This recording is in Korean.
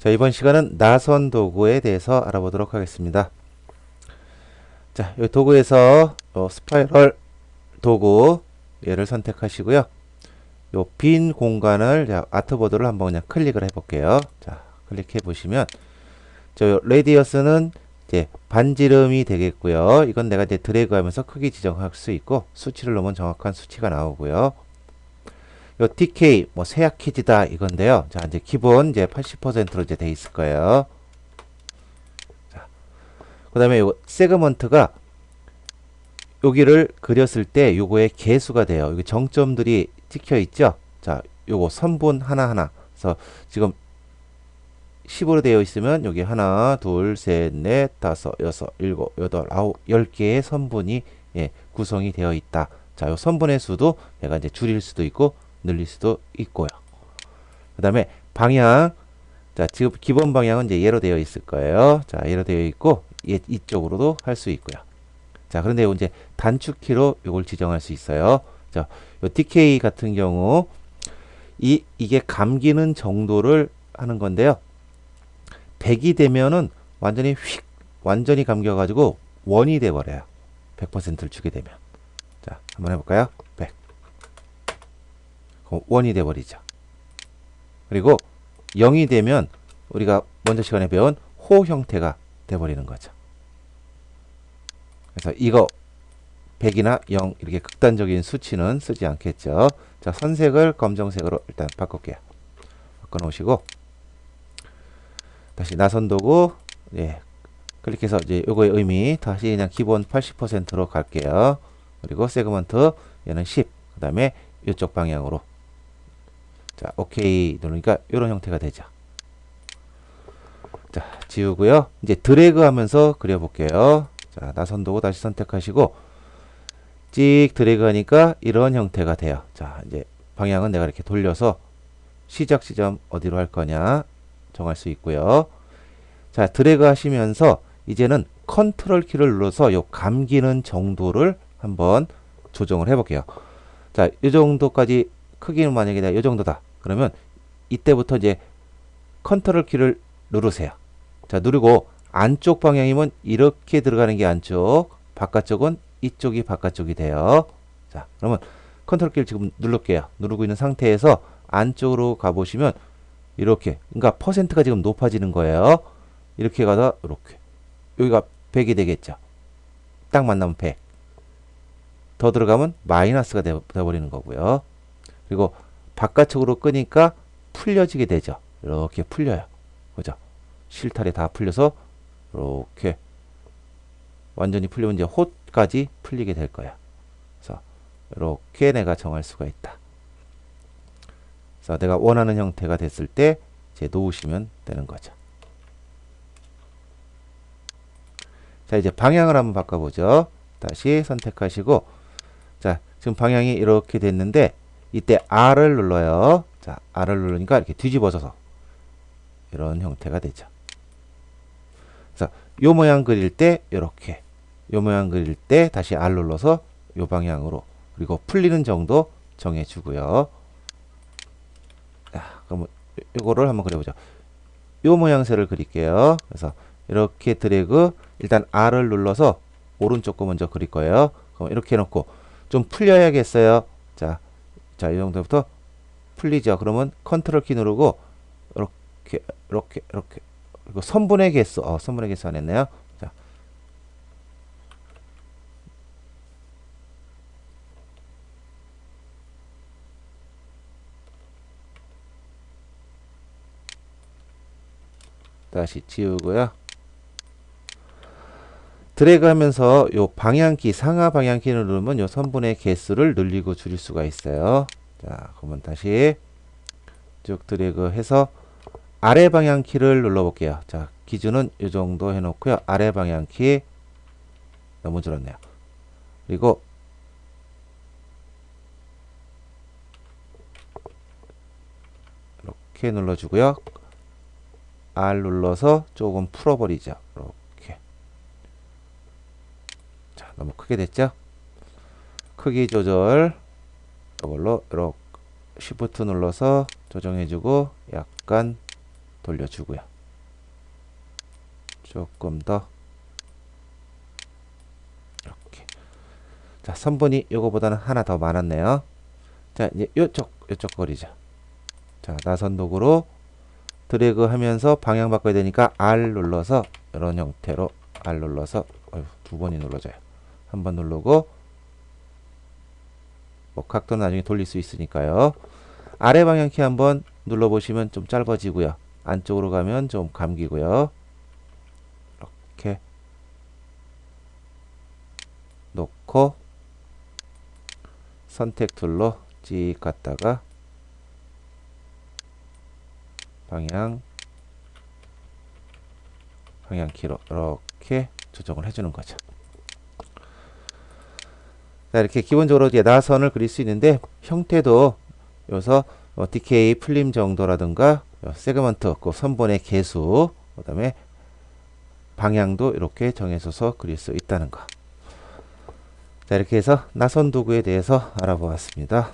자, 이번 시간은 나선 도구에 대해서 알아보도록 하겠습니다. 자, 이 도구에서 요 스파이럴 도구 얘를 선택하시고요. 요 빈 공간을 자, 아트보드를 한번 그냥 클릭을 해 볼게요. 자, 클릭해 보시면 저 레디어스는 이제 반지름이 되겠고요. 이건 내가 이제 드래그 하면서 크기 지정할 수 있고 수치를 넣으면 정확한 수치가 나오고요. 요 DK 뭐 세약키지다 이건데요. 자, 이제 기본 이제 80%로 이제 돼 있을 거예요. 자. 그다음에 요 세그먼트가 여기를 그렸을 때 요거의 개수가 돼요. 여기 정점들이 찍혀 있죠? 자, 요거 선분 하나하나. 그래서 지금 10으로 되어 있으면 여기 하나, 둘, 셋, 넷, 다섯, 여섯, 일곱, 여덟, 아홉, 열 개의 선분이 예, 구성이 되어 있다. 자, 요 선분의 수도 내가 이제 줄일 수도 있고 늘릴 수도 있고요. 그 다음에 방향. 자, 지금 기본 방향은 이제 얘로 되어 있을 거예요. 자, 얘로 되어 있고 얘 이쪽으로도 할 수 있고요. 자, 그런데 요 이제 단축키로 이걸 지정할 수 있어요. 자, 요 DK 같은 경우 이 이게 감기는 정도를 하는 건데요. 100이 되면은 완전히 휙 완전히 감겨 가지고 원이 돼 버려요. 100%를 주게 되면. 자, 한번 해 볼까요? 100. 그럼 원이 돼 버리죠. 그리고 0이 되면 우리가 먼저 시간에 배운 호 형태가 돼 버리는 거죠. 그래서 이거 100이나 0 이렇게 극단적인 수치는 쓰지 않겠죠. 자, 선색을 검정색으로 일단 바꿀게요. 바꿔 놓으시고 다시 나선 도구 예. 클릭해서 이제 요거의 의미 다시 그냥 기본 80%로 갈게요. 그리고 세그먼트 얘는 10. 그 다음에 이쪽 방향으로 자, 오케이 누르니까 이런 형태가 되죠. 자, 지우고요. 이제 드래그 하면서 그려 볼게요. 자, 나선 도구 다시 선택하시고 찍 드래그 하니까 이런 형태가 돼요. 자, 이제 방향은 내가 이렇게 돌려서 시작 지점 어디로 할 거냐 정할 수 있고요. 자, 드래그 하시면서 이제는 컨트롤 키를 눌러서 요 감기는 정도를 한번 조정을 해 볼게요. 자, 이 정도까지 크기는 만약에 내가 이 정도다. 그러면 이때부터 이제 컨트롤 키를 누르세요. 자, 누르고 안쪽 방향이면 이렇게 들어가는 게 안쪽, 바깥쪽은 이쪽이 바깥쪽이 돼요. 자, 그러면 컨트롤 키를 지금 누를게요. 누르고 있는 상태에서 안쪽으로 가보시면 이렇게, 그러니까 퍼센트가 지금 높아지는 거예요. 이렇게 가다 이렇게 여기가 100이 되겠죠. 딱 만나면 100. 더 들어가면 마이너스가 되, 되어버리는 거고요. 그리고 바깥쪽으로 끄니까 풀려지게 되죠. 이렇게 풀려요. 그죠? 실타래 다 풀려서 이렇게 완전히 풀리면 이제 호까지 풀리게 될 거야. 그래서 이렇게 내가 정할 수가 있다. 그래서 내가 원하는 형태가 됐을 때 이제 놓으시면 되는 거죠. 자, 이제 방향을 한번 바꿔보죠. 다시 선택하시고, 자, 지금 방향이 이렇게 됐는데, 이때 R을 눌러요. 자, R을 누르니까 이렇게 뒤집어져서 이런 형태가 되죠. 그래서 요 모양 그릴 때 이렇게, 요 모양 그릴 때 다시 R 눌러서 요 방향으로 그리고 풀리는 정도 정해주고요. 자, 그럼 요거를 한번 그려보죠. 요 모양새를 그릴게요. 그래서 이렇게 드래그 일단 R을 눌러서 오른쪽 거 먼저 그릴 거예요. 그럼 이렇게 해놓고 좀 풀려야겠어요. 자, 자, 이 정도부터 풀리죠. 그러면 컨트롤 키 누르고 이렇게 이렇게 이렇게 그리고 선분의 개수, 어, 선분의 개수 안 했네요. 자, 다시 지우고요. 드래그 하면서 요 방향키 상하 방향키를 누르면 요 선분의 개수를 늘리고 줄일 수가 있어요. 자, 그러면 다시 쭉 드래그 해서 아래 방향키를 눌러 볼게요. 자, 기준은 이 정도 해 놓고요. 아래 방향키 너무 줄었네요. 그리고 이렇게 눌러 주고요. R 눌러서 조금 풀어 버리죠. 이렇게. 자, 너무 크게 됐죠? 크기 조절 이걸로 이렇게 Shift 눌러서 조정해 주고 약간 돌려 주고요. 조금 더. 이렇게. 자 선분이 요거보다는 하나 더 많았네요. 자 이제 요쪽 요쪽 거리죠. 자 나선 도구로 드래그 하면서 방향 바꿔야 되니까 R 눌러서 이런 형태로 R 눌러서 어휴, 두 번이 눌러져요 한번 누르고 뭐 각도 나중에 돌릴 수 있으니까요. 아래 방향키 한번 눌러보시면 좀 짧아지고요. 안쪽으로 가면 좀 감기고요. 이렇게 놓고 선택 툴로 찍 갔다가 방향 방향키로 이렇게 조정을 해주는 거죠. 자 이렇게 기본적으로 이제 나선을 그릴 수 있는데 형태도 여기서 어, DK 풀림 정도라든가 요 세그먼트 그 선본의 개수 그 다음에 방향도 이렇게 정해서서 그릴 수 있다는 거. 자 이렇게 해서 나선 도구에 대해서 알아보았습니다.